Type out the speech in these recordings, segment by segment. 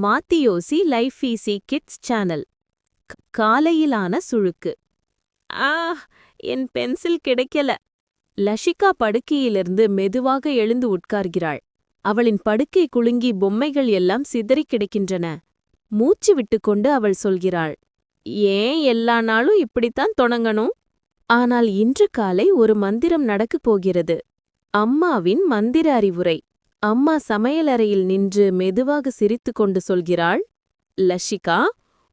மாத்தியோசி life easy kids channel. காலையிலான சுழுக்கு. ஆ என் பென்சில் கிடைக்கல. லஷிகா படுக்கையிலிருந்து மெதுவாக எழுந்து உட்கார்கிறாள். அவளின் படுக்கை குலுங்கி பொம்மைகள் எல்லாம் சிதறிக் கிடக்கின்றன. மூச்சு விட்டுக்கொண்டு அவள் சொல்கிறாள் ஏன் எல்லா நாளும் இப்படித்தான் தொடங்கணும்? ஆனால் இன்று காலை ஒரு மந்திரம் நடக்கப் போகிறது. அம்மாவின் மந்திர அறிவுரை. அம்மா சமையலறையில் நின்று மெதுவாக சிரித்துக்கொண்டு சொல்கிறாள் லஷிகா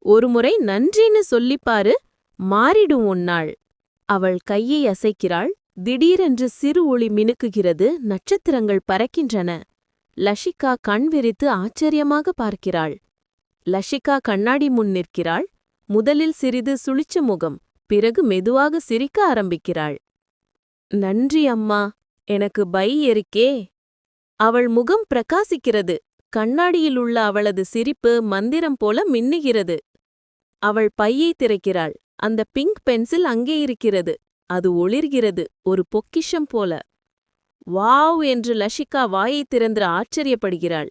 ஒருமுறை நன்றின்னு சொல்லிப்பாரு மாறிடும் உன்னாள் அவள் கையை அசைக்கிறாள் திடீரென்று சிறு ஒளி மினுக்குகிறது நட்சத்திரங்கள் பறக்கின்றன. லஷிகா கண் விரித்து ஆச்சரியமாக பார்க்கிறாள். லஷிகா கண்ணாடி முன் நிற்கிறாள் முதலில் சிறிது சுளிச்ச முகம் பிறகு மெதுவாக சிரிக்க ஆரம்பிக்கிறாள். நன்றி அம்மா எனக்கு பை இருக்கே அவள் முகம் பிரகாசிக்கிறது. கண்ணாடியில் உள்ள அவளது சிரிப்பு மந்திரம் போல மின்னுகிறது. அவள் பையை திறக்கிறாள். அந்த பிங்க் பென்சில் அங்கே இருக்கிறது. அது ஒளிர்கிறது. ஒரு பொக்கிஷம் போல. வாவ் என்று லஷிகா வாயைத் திறந்து ஆச்சரியப்படுகிறாள்.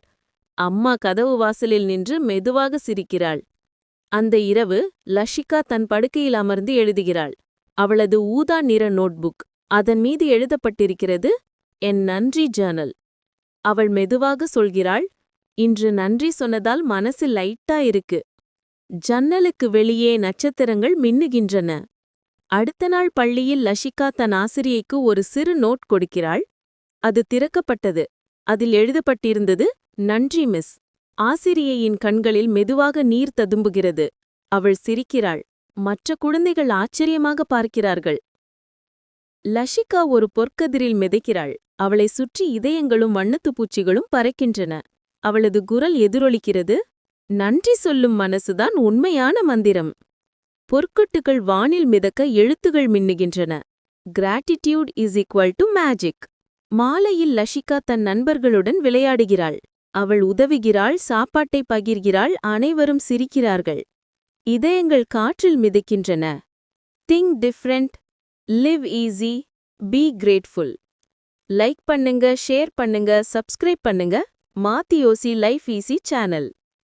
அம்மா கதவு வாசலில் நின்று மெதுவாக சிரிக்கிறாள். அந்த இரவு லஷிகா தன் படுக்கையில் அமர்ந்து எழுதுகிறாள். அவளது ஊதா நிற நோட்புக். அதன் மீது எழுதப்பட்டிருக்கிறது என் நன்றி ஜேர்னல். அவள் மெதுவாக சொல்கிறாள் இன்று நன்றி சொன்னதால் மனசு லைட்டா இருக்கு. ஜன்னலுக்கு வெளியே நட்சத்திரங்கள் மின்னுகின்றன. அடுத்த நாள் பள்ளியில் லஷிகா தன் ஆசிரியைக்கு ஒரு சிறு நோட் கொடுக்கிறாள். அது திறக்கப்பட்டது. அதில் எழுதப்பட்டிருந்தது நன்றி மிஸ். ஆசிரியையின் கண்களில் மெதுவாக நீர் ததும்புகிறது. அவள் சிரிக்கிறாள். மற்ற குழந்தைகள் ஆச்சரியமாக பார்க்கிறார்கள். லஷிகா ஒரு பொற்கதிரில் மிதைக்கிறாள். அவளை சுற்றி இதயங்களும் வண்ணத்துப் பூச்சிகளும் பறக்கின்றன. அவளது குரல் எதிரொலிக்கிறது. நன்றி சொல்லும் மனசுதான் உண்மையான மந்திரம். பொற்கொட்டுகள் வானில் மிதக்க எழுத்துகள் மின்னுகின்றன. Gratitude is equal to magic. மாலையில் லஷிகா தன் நண்பர்களுடன் விளையாடுகிறாள். அவள் உதவுகிறாள் சாப்பாட்டை பகிர்கிறாள் அனைவரும் சிரிக்கிறார்கள். இதயங்கள் காற்றில் மிதக்கின்றன. Think different. Live easy. Be grateful. Like பண்ணுங்க ஷேர் பண்ணுங்க சப்ஸ்கிரைப் பண்ணுங்க. மாத்தி யோசி லைஃப் ஈஸி சேனல்